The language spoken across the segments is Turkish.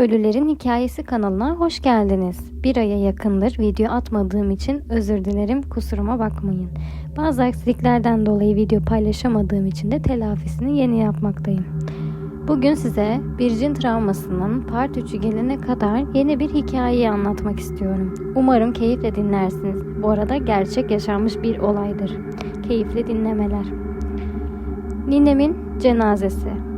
Ölülerin Hikayesi kanalına hoş geldiniz. Bir aya yakındır video atmadığım için özür dilerim kusuruma bakmayın. Bazı aksiliklerden dolayı video paylaşamadığım için de telafisini yeni yapmaktayım. Bugün size bir cin travmasının part 3'ü gelene kadar yeni bir hikayeyi anlatmak istiyorum. Umarım keyifle dinlersiniz. Bu arada gerçek yaşanmış bir olaydır. Keyifli dinlemeler. Ninemin cenazesi.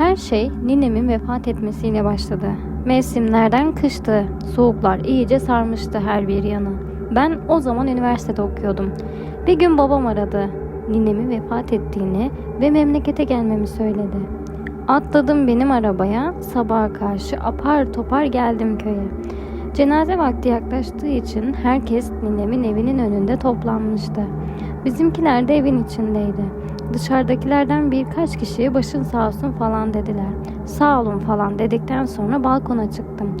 Her şey ninemin vefat etmesiyle başladı. Mevsimlerden kıştı. Soğuklar iyice sarmıştı her bir yanı. Ben o zaman üniversitede okuyordum. Bir gün babam aradı. Ninemin vefat ettiğini ve memlekete gelmemi söyledi. Atladım benim arabaya. Sabaha karşı apar topar geldim köye. Cenaze vakti yaklaştığı için herkes ninemin evinin önünde toplanmıştı. Bizimkiler de evin içindeydi. Dışarıdakilerden birkaç kişiye başın sağ olsun falan dediler. Sağ olun falan dedikten sonra balkona çıktım.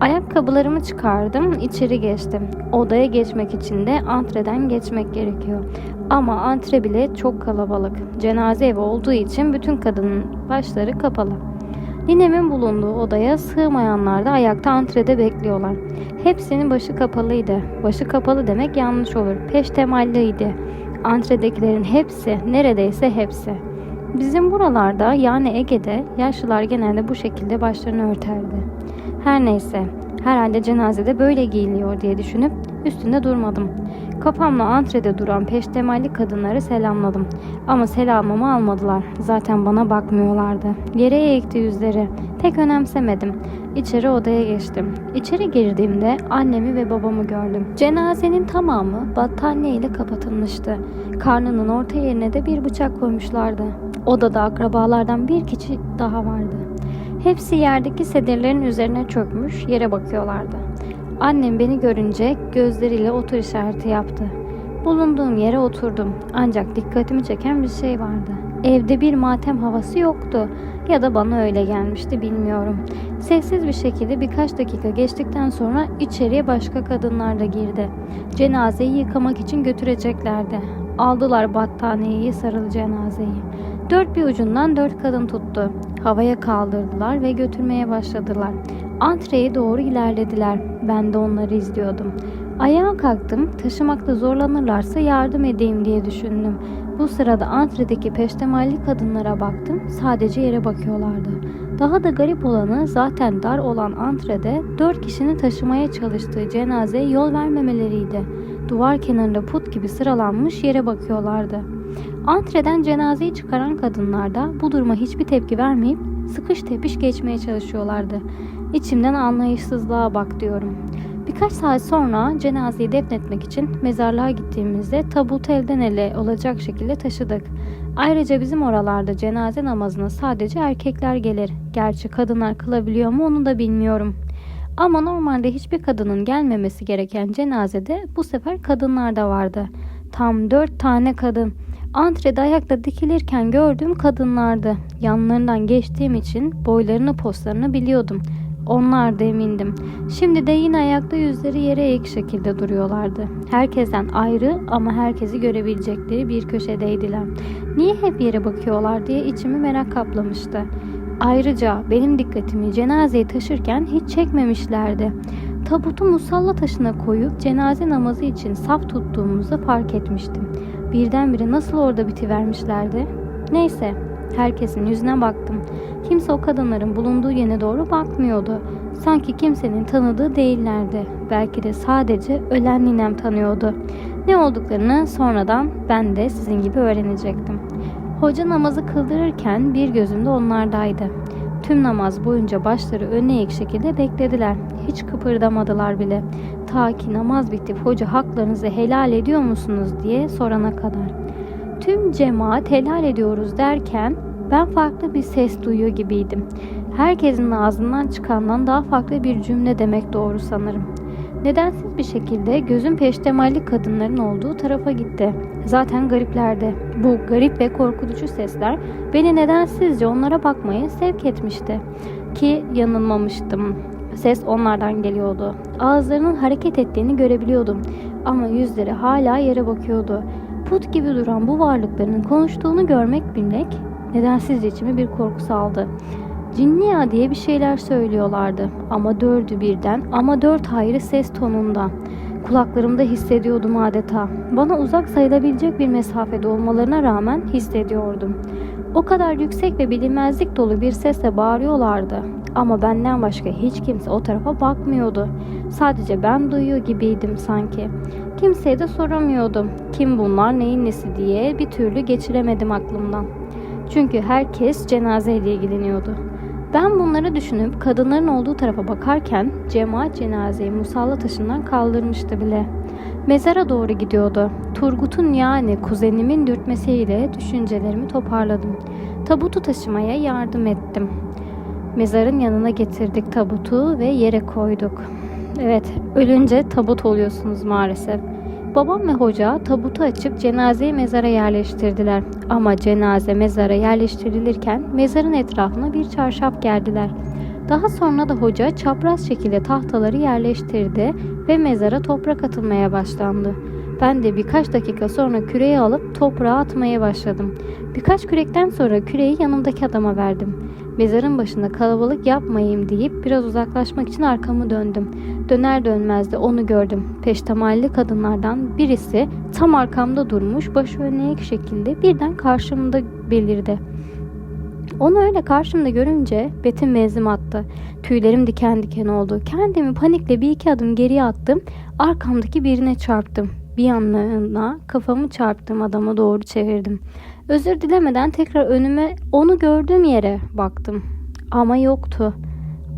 Ayakkabılarımı çıkardım, içeri geçtim. Odaya geçmek için de antreden geçmek gerekiyor. Ama antre bile çok kalabalık. Cenaze evi olduğu için bütün kadının başları kapalı. Ninemin bulunduğu odaya sığmayanlar da ayakta antrede bekliyorlar. Hepsinin başı kapalıydı. Başı kapalı demek yanlış olur. Peştemalliydi. Antredekilerin hepsi, neredeyse hepsi. Bizim buralarda yani Ege'de yaşlılar genelde bu şekilde başlarını örterdi. Her neyse, herhalde cenazede böyle giyiliyor diye düşünüp üstünde durmadım. Kafamla antrede duran peştemalli kadınları selamladım. Ama selamımı almadılar. Zaten bana bakmıyorlardı. Yere eğikti yüzleri. Pek önemsemedim. İçeri odaya geçtim. İçeri girdiğimde annemi ve babamı gördüm. Cenazenin tamamı battaniye ile kapatılmıştı. Karnının orta yerine de bir bıçak koymuşlardı. Odada akrabalardan bir kişi daha vardı. Hepsi yerdeki sedirlerin üzerine çökmüş yere bakıyorlardı. Annem beni görünce gözleriyle otur işareti yaptı. Bulunduğum yere oturdum ancak dikkatimi çeken bir şey vardı. Evde bir matem havası yoktu ya da bana öyle gelmişti bilmiyorum. Sessiz bir şekilde birkaç dakika geçtikten sonra içeriye başka kadınlar da girdi. Cenazeyi yıkamak için götüreceklerdi. Aldılar battaniyeyi sarılı cenazeyi. Dört bir ucundan dört kadın tuttu. Havaya kaldırdılar ve götürmeye başladılar. Antreye doğru ilerlediler. Ben de onları izliyordum. Ayağa kalktım. Taşımakta zorlanırlarsa yardım edeyim diye düşündüm. Bu sırada antredeki peştemalli kadınlara baktım. Sadece yere bakıyorlardı. Daha da garip olanı zaten dar olan antrede dört kişinin taşımaya çalıştığı cenazeye yol vermemeleriydi. Duvar kenarında put gibi sıralanmış yere bakıyorlardı. Antreden cenazeyi çıkaran kadınlar da bu duruma hiçbir tepki vermeyip sıkış tepiş geçmeye çalışıyorlardı. İçimden anlayışsızlığa bak diyorum. Birkaç saat sonra cenazeyi defnetmek için mezarlığa gittiğimizde tabutu elden ele olacak şekilde taşıdık. Ayrıca bizim oralarda cenaze namazına sadece erkekler gelir. Gerçi kadınlar kılabiliyor mu onu da bilmiyorum. Ama normalde hiçbir kadının gelmemesi gereken cenazede bu sefer kadınlar da vardı. Tam dört tane kadın. Antrede ayakta dikilirken gördüğüm kadınlardı. Yanlarından geçtiğim için boylarını postlarını biliyordum. Onlar da emindim. Şimdi de yine ayakta yüzleri yere eğik şekilde duruyorlardı. Herkesten ayrı ama herkesi görebilecekleri bir köşedeydiler. Niye hep yere bakıyorlar diye içimi merak kaplamıştı. Ayrıca benim dikkatimi cenazeyi taşırken hiç çekmemişlerdi. Tabutu musalla taşına koyup cenaze namazı için saf tuttuğumuzu fark etmiştim. Birdenbire nasıl orada bitivermişlerdi? Neyse, herkesin yüzüne baktım. Kimse o kadınların bulunduğu yere doğru bakmıyordu. Sanki kimsenin tanıdığı değillerdi. Belki de sadece ölen ninem tanıyordu. Ne olduklarını sonradan ben de sizin gibi öğrenecektim. Hoca namazı kıldırırken bir gözüm de onlardaydı. Tüm namaz boyunca başları öne eğik şekilde beklediler. Hiç kıpırdamadılar bile. Ta ki namaz bitip hoca haklarınızı helal ediyor musunuz diye sorana kadar. Tüm cemaat helal ediyoruz derken ben farklı bir ses duyuyor gibiydim. Herkesin ağzından çıkandan daha farklı bir cümle demek doğru sanırım. Nedensiz bir şekilde gözüm peştemalli kadınların olduğu tarafa gitti. Zaten gariplerdi. Bu garip ve korkutucu sesler beni nedensizce onlara bakmaya sevk etmişti. Ki yanılmamıştım. Ses onlardan geliyordu. Ağızlarının hareket ettiğini görebiliyordum. Ama yüzleri hala yere bakıyordu. Put gibi duran bu varlıkların konuştuğunu görmek bilmek nedensizce içime bir korku saldı. Cinniya diye bir şeyler söylüyorlardı ama dördü birden ama dört ayrı ses tonunda. Kulaklarımda hissediyordum adeta. Bana uzak sayılabilecek bir mesafede olmalarına rağmen hissediyordum. O kadar yüksek ve bilinmezlik dolu bir sesle bağırıyorlardı. Ama benden başka hiç kimse o tarafa bakmıyordu. Sadece ben duyuyor gibiydim sanki. Kimseye de soramıyordum. Kim bunlar, neyin nesi diye bir türlü geçiremedim aklımdan. Çünkü herkes cenazeyle ilgileniyordu. Ben bunları düşünüp kadınların olduğu tarafa bakarken cemaat cenazeyi musalla taşından kaldırmıştı bile. Mezara doğru gidiyordu. Turgut'un yani kuzenimin dürtmesiyle düşüncelerimi toparladım. Tabutu taşımaya yardım ettim. Mezarın yanına getirdik tabutu ve yere koyduk. Evet, ölünce tabut oluyorsunuz maalesef. Babam ve hoca tabutu açıp cenazeyi mezara yerleştirdiler. Ama cenaze mezara yerleştirilirken mezarın etrafına bir çarşaf gerdiler. Daha sonra da hoca çapraz şekilde tahtaları yerleştirdi ve mezara toprak atılmaya başlandı. Ben de birkaç dakika sonra küreği alıp toprağa atmaya başladım. Birkaç kürekten sonra küreği yanımdaki adama verdim. Mezarın başında kalabalık yapmayayım deyip biraz uzaklaşmak için arkamı döndüm. Döner dönmez de onu gördüm. Peştemalli kadınlardan birisi tam arkamda durmuş, başı öneye şekilde birden karşımda belirdi. Onu öyle karşımda görünce betim mezim attı. Tüylerim diken diken oldu. Kendimi panikle bir iki adım geriye attım. Arkamdaki birine çarptım. Bir yanlarına kafamı çarptığım adama doğru çevirdim. Özür dilemeden tekrar önüme onu gördüğüm yere baktım. Ama yoktu.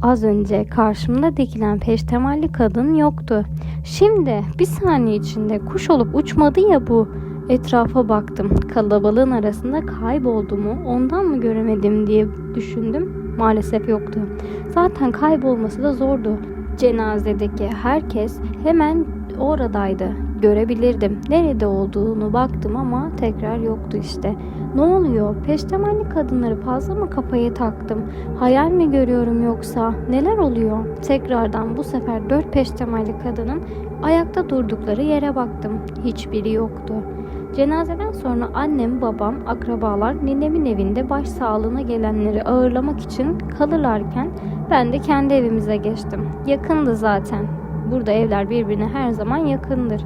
Az önce karşımda dikilen peştemalli kadın yoktu. Şimdi bir saniye içinde kuş olup uçmadı ya bu. Etrafa baktım. Kalabalığın arasında kayboldu mu, ondan mı göremedim diye düşündüm. Maalesef yoktu. Zaten kaybolması da zordu. Cenazedeki herkes hemen oradaydı. Görebilirdim. Nerede olduğunu baktım ama tekrar yoktu işte. Ne oluyor? Peştemalli kadınları fazla mı kafaya taktım? Hayal mi görüyorum yoksa? Neler oluyor? Tekrardan bu sefer dört peştemalli kadının ayakta durdukları yere baktım. Hiçbiri yoktu. Cenazeden sonra annem, babam, akrabalar ninemin evinde baş sağlığına gelenleri ağırlamak için kalırlarken ben de kendi evimize geçtim. Yakındı zaten. Burada evler birbirine her zaman yakındır.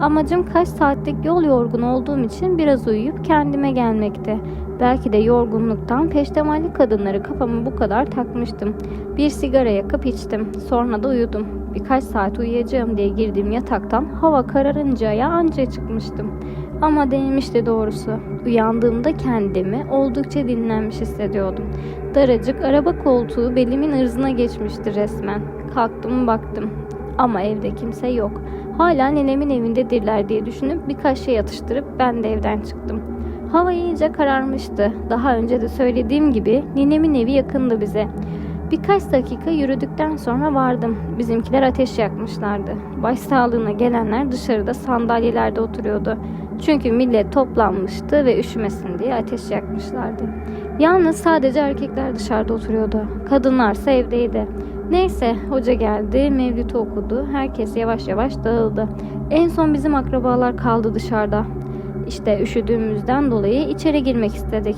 Amacım kaç saatlik yol yorgun olduğum için biraz uyuyup kendime gelmekti. Belki de yorgunluktan peştemalli kadınları kafamı bu kadar takmıştım. Bir sigara yakıp içtim. Sonra da uyudum. Birkaç saat uyuyacağım diye girdiğim yataktan hava kararıncaya anca çıkmıştım. Ama değmişti doğrusu. Uyandığımda kendimi oldukça dinlenmiş hissediyordum. Daracık araba koltuğu belimin ırzına geçmişti resmen. Kalktım baktım. Ama evde kimse yok. Hala nenemin evindedirler diye düşünüp birkaç şey atıştırıp ben de evden çıktım. Hava iyice kararmıştı. Daha önce de söylediğim gibi ninemin evi yakındı bize. Birkaç dakika yürüdükten sonra vardım. Bizimkiler ateş yakmışlardı. Başsağlığına gelenler dışarıda sandalyelerde oturuyordu. Çünkü millet toplanmıştı ve üşümesin diye ateş yakmışlardı. Yalnız sadece erkekler dışarıda oturuyordu. Kadınlarsa evdeydi. Neyse hoca geldi, mevlütü okudu. Herkes yavaş yavaş dağıldı. En son bizim akrabalar kaldı dışarıda. İşte üşüdüğümüzden dolayı içeri girmek istedik.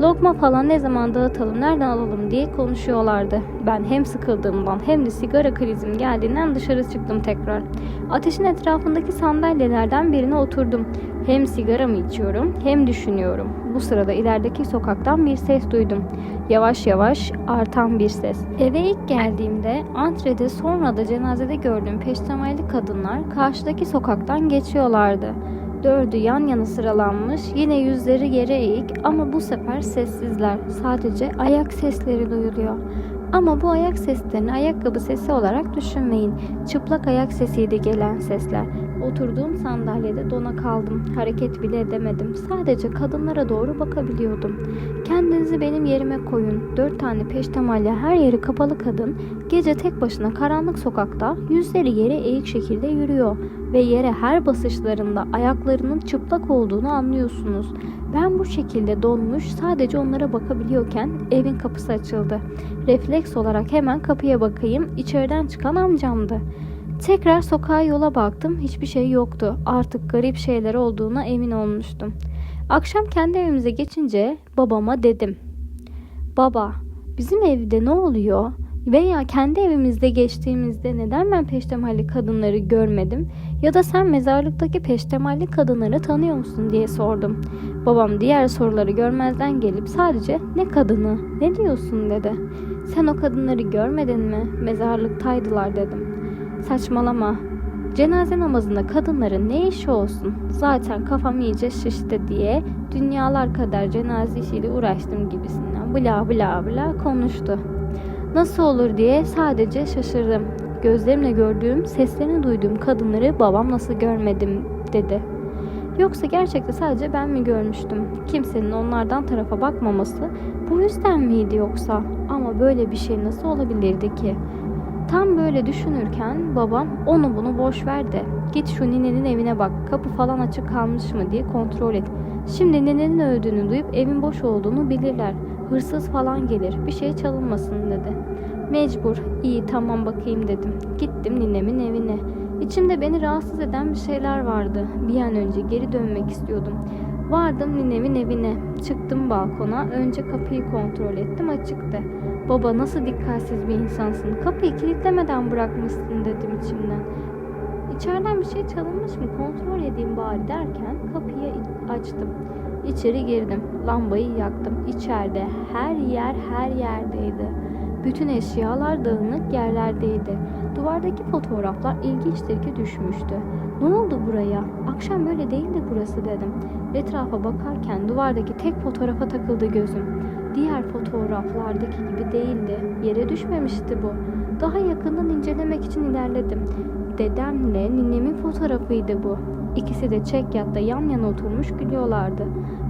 Lokma falan ne zaman dağıtalım, nereden alalım diye konuşuyorlardı. Ben hem sıkıldığımdan hem de sigara krizim geldiğinden dışarı çıktım tekrar. Ateşin etrafındaki sandalyelerden birine oturdum. Hem sigara mı içiyorum hem düşünüyorum. Bu sırada ilerideki sokaktan bir ses duydum. Yavaş yavaş artan bir ses. Eve ilk geldiğimde antrede sonra da cenazede gördüğüm peştemalli kadınlar karşıdaki sokaktan geçiyorlardı. Dördü yan yana sıralanmış, yine yüzleri yere eğik ama bu sefer sessizler. Sadece ayak sesleri duyuluyor. Ama bu ayak seslerini ayakkabı sesi olarak düşünmeyin. Çıplak ayak sesiydi gelen sesler. Oturduğum sandalyede dona kaldım. Hareket bile edemedim. Sadece kadınlara doğru bakabiliyordum. Kendinizi benim yerime koyun. Dört tane peştemalli her yeri kapalı kadın gece tek başına karanlık sokakta yüzleri yere eğik şekilde yürüyor ve yere her basışlarında ayaklarının çıplak olduğunu anlıyorsunuz. Ben bu şekilde donmuş sadece onlara bakabiliyorken evin kapısı açıldı. Refleks olarak hemen kapıya bakayım içeriden çıkan amcamdı. Tekrar sokağa yola baktım hiçbir şey yoktu. Artık garip şeyler olduğuna emin olmuştum. Akşam kendi evimize geçince babama dedim. Baba Bizim evde ne oluyor? Veya kendi evimizde geçtiğimizde neden ben peştemalli kadınları görmedim? Ya da sen mezarlıktaki peştemalli kadınları tanıyor musun diye sordum. Babam diğer soruları görmezden gelip sadece ne kadını, ne diyorsun dedi. Sen o kadınları görmedin mi? Mezarlıktaydılar dedim. Saçmalama. Cenaze namazında kadınların ne işi olsun? Zaten kafam iyice şişti diye dünyalar kadar cenaze işiyle uğraştım gibisinden bla bla bla konuştu. Nasıl olur diye sadece şaşırdım. Gözlerimle gördüğüm, seslerini duyduğum kadınları babam nasıl görmedim dedi. Yoksa gerçekten sadece ben mi görmüştüm? Kimsenin onlardan tarafa bakmaması bu yüzden miydi yoksa? Ama böyle bir şey nasıl olabilirdi ki? Tam böyle düşünürken babam onu bunu boş ver de git şu ninenin evine bak kapı falan açık kalmış mı diye kontrol et. Şimdi ninenin öldüğünü duyup evin boş olduğunu bilirler. Hırsız falan gelir bir şey çalınmasın dedi. Mecbur iyi tamam bakayım dedim. Gittim ninemin evine. İçimde beni rahatsız eden bir şeyler vardı. Bir an önce geri dönmek istiyordum. Vardım ninemin evine. Çıktım balkona. Önce kapıyı kontrol ettim açıktı. Baba nasıl dikkatsiz bir insansın. Kapıyı kilitlemeden bırakmışsın dedim içimden. İçeriden bir şey çalınmış mı kontrol edeyim bari derken kapıyı açtım. İçeri girdim. Lambayı yaktım. İçeride her yer her yerdeydi. Bütün eşyalar dağınık yerlerdeydi. Duvardaki fotoğraflar ilginçtir ki düşmüştü. Ne oldu buraya? Akşam böyle değildi burası dedim. Etrafa bakarken duvardaki tek fotoğrafa takıldı gözüm. Diğer fotoğraflardaki gibi değildi. Yere düşmemişti bu. Daha yakından incelemek için ilerledim. Dedemle ninemin fotoğrafıydı bu. İkisi de çekyatta yan yana oturmuş gülüyorlardı.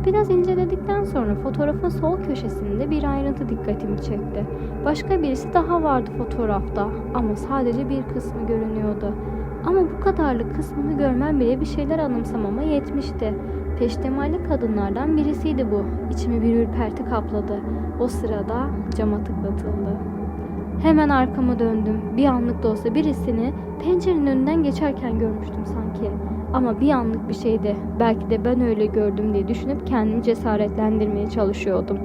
Biraz inceledikten sonra fotoğrafın sol köşesinde bir ayrıntı dikkatimi çekti. Başka birisi daha vardı fotoğrafta ama sadece bir kısmı görünüyordu. Ama bu kadarlık kısmını görmem bile bir şeyler anımsamama yetmişti. Peştemalli kadınlardan birisiydi bu. İçimi bir ürperti kapladı. O sırada cama tıklatıldı. Hemen arkama döndüm. Bir anlık da olsa birisini pencerenin önünden geçerken görmüştüm sanki. Ama bir anlık bir şeydi. Belki de ben öyle gördüm diye düşünüp kendimi cesaretlendirmeye çalışıyordum.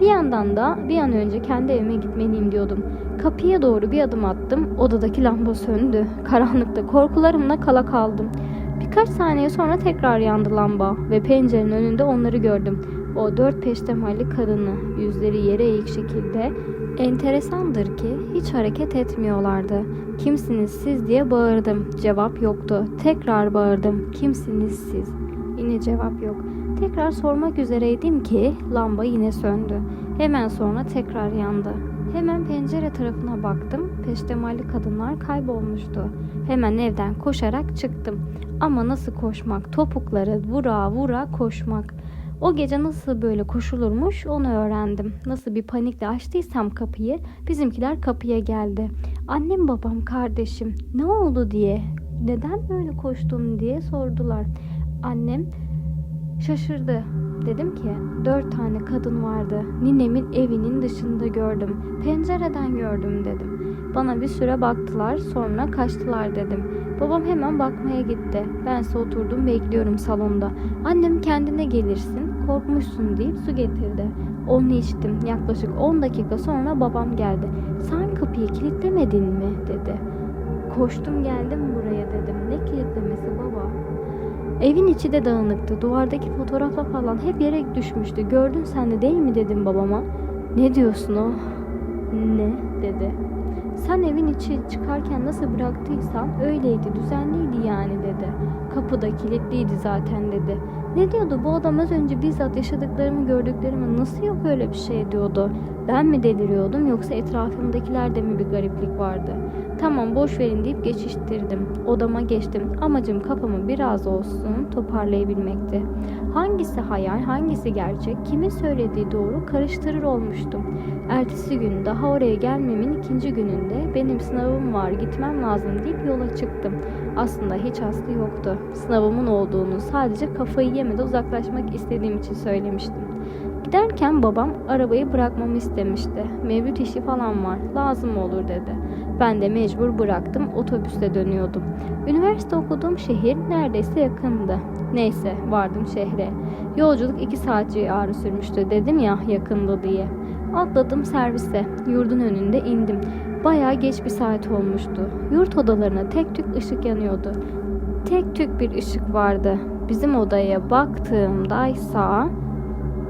Bir yandan da bir an önce kendi evime gitmeliyim diyordum. Kapıya doğru bir adım attım. Odadaki lamba söndü. Karanlıkta korkularımla kala kaldım. Birkaç saniye sonra tekrar yandı lamba ve pencerenin önünde onları gördüm. O dört peştemalli kadını yüzleri yere eğik şekilde enteresandır ki hiç hareket etmiyorlardı. Kimsiniz siz diye bağırdım. Cevap yoktu. Tekrar bağırdım. Kimsiniz siz? Yine cevap yok. Tekrar sormak üzereydim ki lamba yine söndü. Hemen sonra tekrar yandı. Hemen pencere tarafına baktım. Peştemalli kadınlar kaybolmuştu. Hemen evden koşarak çıktım. Ama nasıl koşmak? Topukları vura vura koşmak. O gece nasıl böyle koşulurmuş onu öğrendim. Nasıl bir panikle açtıysam kapıyı bizimkiler kapıya geldi. Annem babam kardeşim ne oldu diye neden böyle koştun diye sordular. Annem şaşırdı. Dedim ki dört tane kadın vardı. Ninemin evinin dışında gördüm. Pencereden gördüm dedim. Bana bir süre baktılar sonra kaçtılar dedim. Babam hemen bakmaya gitti. Bense oturdum bekliyorum salonda. Annem kendine gelirsin korkmuşsun deyip su getirdi. Onu içtim. Yaklaşık 10 dakika sonra babam geldi. Sen kapıyı kilitlemedin mi dedi. Koştum geldim buraya dedim. Ne kilitlemesi baba? Evin içi de dağınıktı. Duvardaki fotoğraflar falan hep yere düşmüştü. Gördün sen de değil mi dedim babama. Ne diyorsun o? Ne dedi. Sen evin içi çıkarken nasıl bıraktıysan öyleydi, düzenliydi yani dedi. Kapı da kilitliydi zaten dedi. Ne diyordu bu adam az önce bizzat yaşadıklarımı gördüklerimi nasıl yok öyle bir şey diyordu. Ben mi deliriyordum yoksa etrafımdakilerde mi bir gariplik vardı? Tamam boş verin deyip geçiştirdim. Odama geçtim. Amacım kafamı biraz olsun toparlayabilmekti. Hangisi hayal, hangisi gerçek, kimin söylediği doğru karıştırır olmuştum. Ertesi gün daha oraya gelmemin ikinci gününde benim sınavım var gitmem lazım deyip yola çıktım. Aslında hiç aslı yoktu. Sınavımın olduğunu sadece kafayı yemede uzaklaşmak istediğim için söylemiştim. Giderken babam arabayı bırakmamı istemişti. Mevlüt işi falan var, lazım olur dedi. Ben de mecbur bıraktım, otobüste dönüyordum. Üniversite okuduğum şehir neredeyse yakındı. Neyse, vardım şehre. Yolculuk iki saat ağrı sürmüştü dedim ya yakındı diye. Atladım servise, yurdun önünde indim. Bayağı geç bir saat olmuştu. Yurt odalarına tek tük ışık yanıyordu. Tek tük bir ışık vardı. Bizim odaya baktığımdaysa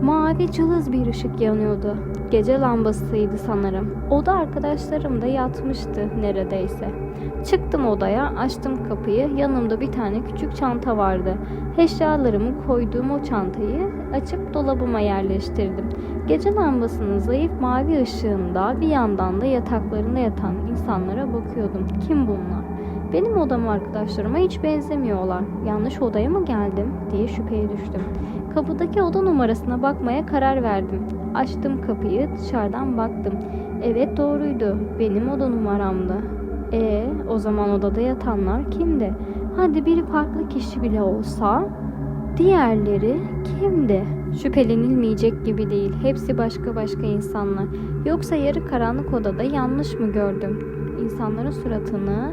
mavi cılız bir ışık yanıyordu. Gece lambasıydı sanırım. Oda arkadaşlarım da yatmıştı neredeyse. Çıktım odaya, açtım kapıyı. Yanımda bir tane küçük çanta vardı. Eşyalarımı koyduğum o çantayı açıp dolabıma yerleştirdim. Gece lambasının zayıf mavi ışığında bir yandan da yataklarında yatan insanlara bakıyordum. Kim bunlar? Benim odam arkadaşlarıma hiç benzemiyorlar. Yanlış odaya mı geldim diye şüpheye düştüm. Kapıdaki oda numarasına bakmaya karar verdim. Açtım kapıyı, dışarıdan baktım. Evet doğruydu. Benim oda numaramdı. E o zaman odada yatanlar kimdi? Hadi biri farklı kişi bile olsa diğerleri kimdi? Şüphelenilmeyecek gibi değil. Hepsi başka başka insanlar. Yoksa yarı karanlık odada yanlış mı gördüm? İnsanların suratını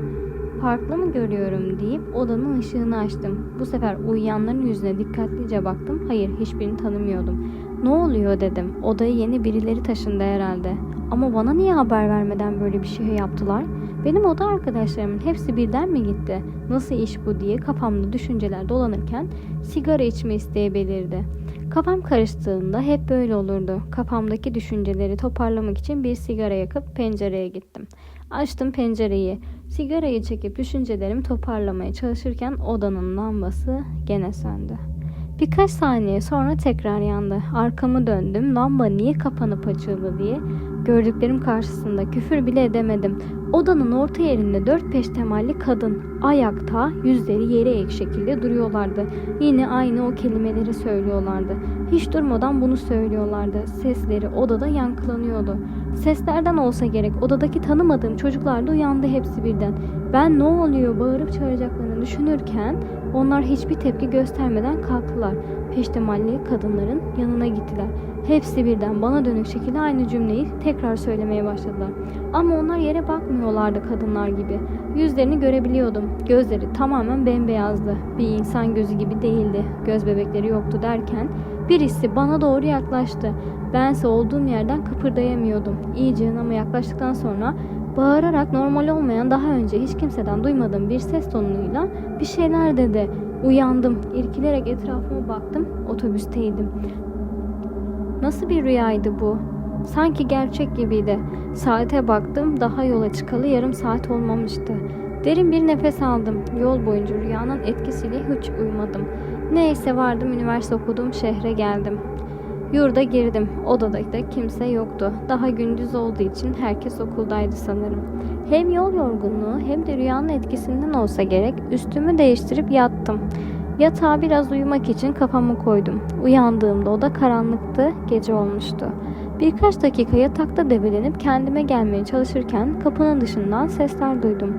farklı mı görüyorum deyip odanın ışığını açtım. Bu sefer uyuyanların yüzüne dikkatlice baktım. Hayır hiçbirini tanımıyordum. Ne oluyor dedim. Odaya yeni birileri taşındı herhalde. Ama bana niye haber vermeden böyle bir şey yaptılar? Benim oda arkadaşlarımın hepsi birden mi gitti? Nasıl iş bu diye kafamda düşünceler dolanırken sigara içme isteği belirdi. Kafam karıştığında hep böyle olurdu. Kafamdaki düşünceleri toparlamak için bir sigara yakıp pencereye gittim. Açtım pencereyi. Sigarayı çekip düşüncelerimi toparlamaya çalışırken odanın lambası gene söndü. Birkaç saniye sonra tekrar yandı. Arkamı döndüm. Lamba niye kapanıp açıldı diye. Gördüklerim karşısında küfür bile edemedim. Odanın orta yerinde dört peştemalli kadın ayakta yüzleri yere eğik şekilde duruyorlardı. Yine aynı o kelimeleri söylüyorlardı. Hiç durmadan bunu söylüyorlardı. Sesleri odada yankılanıyordu. Seslerden olsa gerek odadaki tanımadığım çocuklar da uyandı hepsi birden. Ben ne oluyor bağırıp çağıracaklarını düşünürken onlar hiçbir tepki göstermeden kalktılar. Peştemalli kadınların yanına gittiler. Hepsi birden bana dönük şekilde aynı cümleyi tekrar söylemeye başladılar. Ama onlar yere bakmıyorlardı kadınlar gibi. Yüzlerini görebiliyordum. Gözleri tamamen bembeyazdı. Bir insan gözü gibi değildi. Göz bebekleri yoktu derken birisi bana doğru yaklaştı. Bense olduğum yerden kıpırdayamıyordum. İyice yanıma yaklaştıktan sonra bağırarak normal olmayan daha önce hiç kimseden duymadığım bir ses tonuyla bir şeyler dedi. Uyandım. İrkilerek etrafıma baktım. Otobüsteydim. Nasıl bir rüyaydı bu? Sanki gerçek gibiydi. Saate baktım. Daha yola çıkalı yarım saat olmamıştı. Derin bir nefes aldım. Yol boyunca rüyanın etkisiyle hiç uyumadım. Neyse vardım üniversite okuduğum şehre geldim. Yurda girdim. Odada da kimse yoktu. Daha gündüz olduğu için herkes okuldaydı sanırım. Hem yol yorgunluğu hem de rüyanın etkisinden olsa gerek üstümü değiştirip yattım. Yatağa biraz uyumak için kafamı koydum. Uyandığımda oda karanlıktı, gece olmuştu. Birkaç dakika yatakta debelenip kendime gelmeye çalışırken kapının dışından sesler duydum.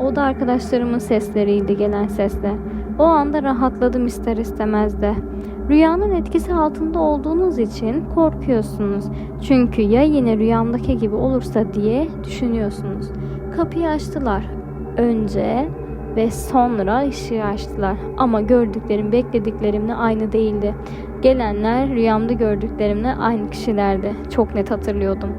O da arkadaşlarımın sesleriydi gelen sesle. O anda rahatladım ister istemez de. Rüyanın etkisi altında olduğunuz için korkuyorsunuz. Çünkü ya yine rüyamdaki gibi olursa diye düşünüyorsunuz. Kapıyı açtılar. Önce ve sonra ışığı açtılar. Ama gördüklerim beklediklerimle aynı değildi. Gelenler rüyamda gördüklerimle aynı kişilerdi. Çok net hatırlıyordum.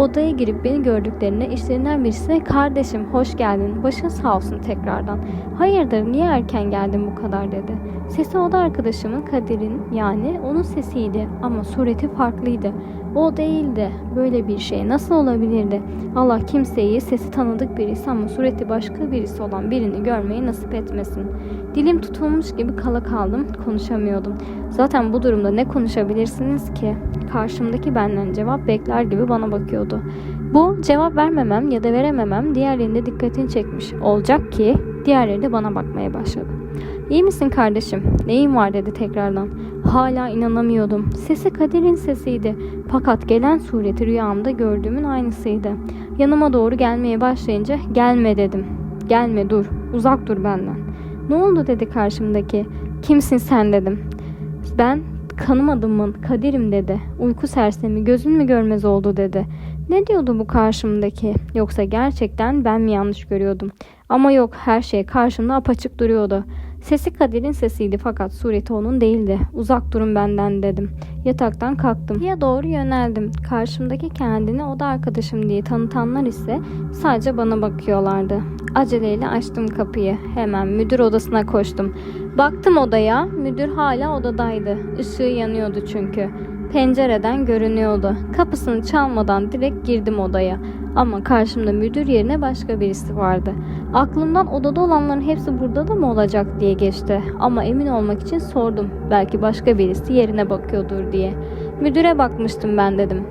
Odaya girip beni gördüklerinde işlerinden birisine kardeşim hoş geldin başın sağ olsun tekrardan. Hayırdır niye erken geldin bu kadar dedi. Sesi oda arkadaşımın Kadir'in yani onun sesiydi ama sureti farklıydı. O değildi. Böyle bir şey nasıl olabilirdi? Allah kimseyi sesi tanıdık birisi ama sureti başka birisi olan birini görmeyi nasip etmesin. Dilim tutulmuş gibi kala kaldım, konuşamıyordum. Zaten bu durumda ne konuşabilirsiniz ki? Karşımdaki benden cevap bekler gibi bana bakıyordu. Bu cevap vermemem ya da verememem diğerlerinde dikkatini çekmiş olacak ki diğerleri de bana bakmaya başladı. İyi misin kardeşim? Neyin var dedi tekrardan. Hala inanamıyordum. Sesi Kadir'in sesiydi. Fakat gelen sureti rüyamda gördüğümün aynısıydı. Yanıma doğru gelmeye başlayınca gelme dedim. Gelme dur. Uzak dur benden. Ne oldu dedi karşımdaki. Kimsin sen dedim. Ben Kanımadımın Kadir'im dedi. Uyku sersemi gözün mü görmez oldu dedi. Ne diyordu bu karşımdaki? Yoksa gerçekten ben mi yanlış görüyordum? Ama yok her şey karşımda apaçık duruyordu. Sesi Kadir'in sesiydi fakat sureti onun değildi. Uzak durun benden dedim. Yataktan kalktım. Ya doğru yöneldim. Karşımdaki kendini oda arkadaşım diye tanıtanlar ise sadece bana bakıyorlardı. Aceleyle açtım kapıyı. Hemen müdür odasına koştum. Baktım odaya. Müdür hala odadaydı. Işığı yanıyordu çünkü. Pencereden görünüyordu. Kapısını çalmadan direkt girdim odaya. Ama karşımda müdür yerine başka birisi vardı. Aklımdan odada olanların hepsi burada da mı olacak diye geçti. Ama emin olmak için sordum. Belki başka birisi yerine bakıyordur diye. Müdüre bakmıştım ben dedim.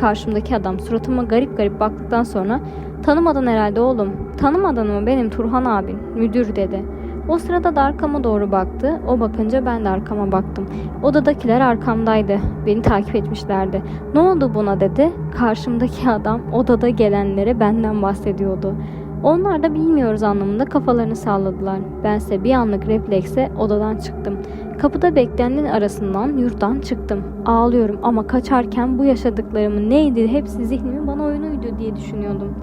Karşımdaki adam suratıma garip garip baktıktan sonra tanımadın herhalde oğlum. Tanımadın mı benim Turhan abin müdür dedi. O sırada da arkama doğru baktı. O bakınca ben de arkama baktım. Odadakiler arkamdaydı. Beni takip etmişlerdi. Ne oldu buna dedi. Karşımdaki adam odada gelenlere benden bahsediyordu. Onlar da bilmiyoruz anlamında kafalarını salladılar. Bense bir anlık reflekse odadan çıktım. Kapıda bekleyenlerin arasından yurttan çıktım. Ağlıyorum ama kaçarken bu yaşadıklarımın neydi hepsi zihnimin bana oyunuydu diye düşünüyordum.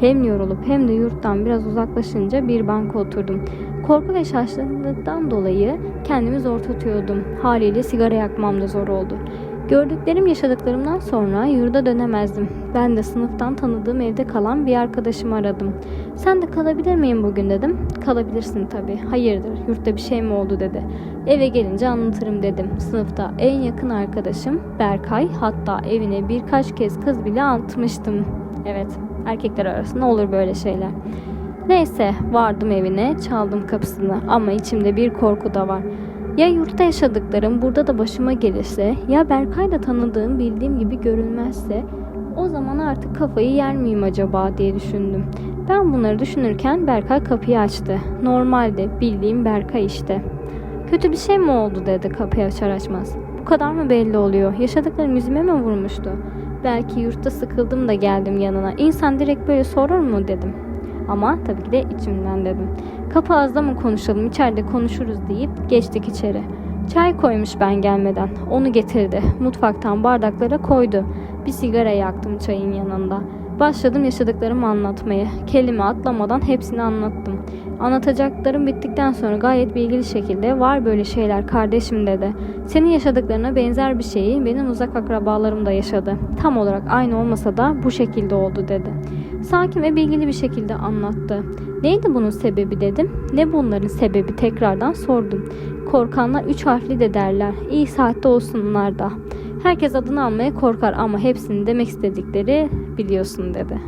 Hem yorulup hem de yurttan biraz uzaklaşınca bir banka oturdum. Korku ve şaşkınlıktan dolayı kendimi zor tutuyordum. Haliyle sigara yakmam da zor oldu. Gördüklerim yaşadıklarımdan sonra yurda dönemezdim. Ben de sınıftan tanıdığım evde kalan bir arkadaşımı aradım. Sen de kalabilir miyim bugün dedim. Kalabilirsin tabii. Hayırdır yurtta bir şey mi oldu dedi. Eve gelince anlatırım dedim. Sınıfta en yakın arkadaşım Berkay hatta evine birkaç kez kız bile atmıştım. Evet erkekler arasında olur böyle şeyler. Neyse vardım evine çaldım kapısını ama içimde bir korku da var. Ya yurtta yaşadıklarım burada da başıma gelirse ya Berkay da tanıdığım bildiğim gibi görülmezse o zaman artık kafayı yer miyim acaba diye düşündüm. Ben bunları düşünürken Berkay kapıyı açtı. Normalde bildiğim Berkay işte. Kötü bir şey mi oldu dedi kapıyı açar açmaz. Bu kadar mı belli oluyor? Yaşadıklarım yüzüme mi vurmuştu? Belki yurtta sıkıldım da geldim yanına. İnsan direkt böyle sorur mu dedim. Ama tabii ki de içimden dedim. Kapı ağızda mı konuşalım içeride konuşuruz deyip geçtik içeri. Çay koymuş ben gelmeden. Onu getirdi. Mutfaktan bardaklara koydu. Bir sigara yaktım çayın yanında. Başladım yaşadıklarımı anlatmaya. Kelime atlamadan hepsini anlattım. Anlatacaklarım bittikten sonra gayet bilgili şekilde var böyle şeyler kardeşim dedi. Senin yaşadıklarına benzer bir şeyi benim uzak akrabalarım da yaşadı. Tam olarak aynı olmasa da bu şekilde oldu dedi. Sakin ve bilgili bir şekilde anlattı. Neydi bunun sebebi dedim. Ne bunların sebebi tekrardan sordum. Korkanlar üç harfli de derler. İyi saatte olsunlar da. Herkes adını almaya korkar ama hepsinin demek istedikleri biliyorsun dedi.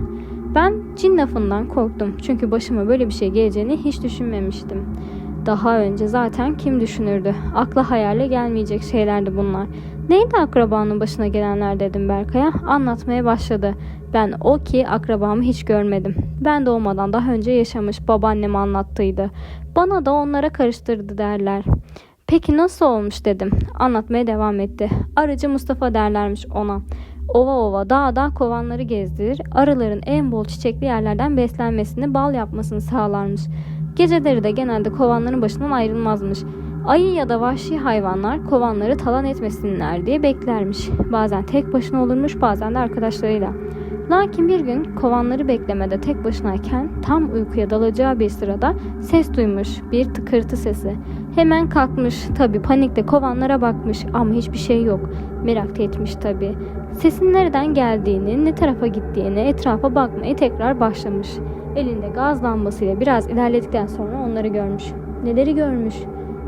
Ben cin lafından korktum çünkü başıma böyle bir şey geleceğini hiç düşünmemiştim. Daha önce zaten kim düşünürdü? Akla hayale gelmeyecek şeylerdi bunlar. Neydi akrabanın başına gelenler dedim Berkay'a. Anlatmaya başladı. Ben o ki akrabamı hiç görmedim. Ben doğmadan daha önce yaşamış babaannem anlattıydı. Bana da onlara karıştırdı derler. Peki nasıl olmuş dedim. Anlatmaya devam etti. Arıcı Mustafa derlermiş ona. Ova ova dağda kovanları gezdirir, arıların en bol çiçekli yerlerden beslenmesini, bal yapmasını sağlarmış. Geceleri de genelde kovanların başından ayrılmazmış. Ayı ya da vahşi hayvanlar kovanları talan etmesinler diye beklermiş. Bazen tek başına olurmuş bazen de arkadaşlarıyla. Lakin bir gün kovanları beklemede tek başınayken tam uykuya dalacağı bir sırada ses duymuş bir tıkırtı sesi. Hemen kalkmış tabi panikle kovanlara bakmış ama hiçbir şey yok. Merak etmiş tabi. Sesin nereden geldiğini, ne tarafa gittiğini, etrafa bakmaya tekrar başlamış. Elinde gaz lambasıyla biraz ilerledikten sonra onları görmüş. Neleri görmüş?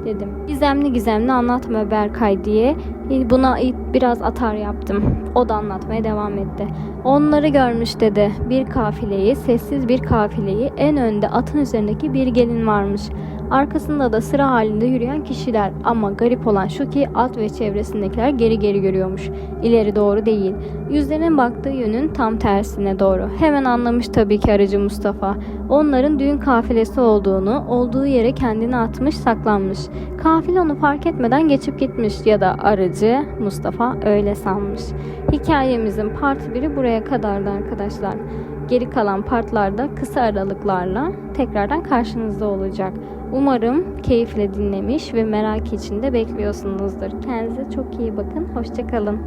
dedim. Gizemli gizemli anlatma Berkay diye buna biraz atar yaptım. O da anlatmaya devam etti. Onları görmüş dedi. Bir kafileyi, sessiz bir kafileyi en önde atın üzerindeki bir gelin varmış. Arkasında da sıra halinde yürüyen kişiler ama garip olan şu ki at ve çevresindekiler geri geri görüyormuş. İleri doğru değil. Yüzlerinin baktığı yönün tam tersine doğru. Hemen anlamış tabii ki aracı Mustafa. Onların düğün kafilesi olduğunu, olduğu yere kendini atmış saklanmış. Kafile onu fark etmeden geçip gitmiş ya da aracı Mustafa öyle sanmış. Hikayemizin part 1'i buraya kadardı arkadaşlar. Geri kalan partlarda kısa aralıklarla tekrardan karşınızda olacak. Umarım keyifle dinlemiş ve merak içinde bekliyorsunuzdur. Kendinize çok iyi bakın. Hoşçakalın.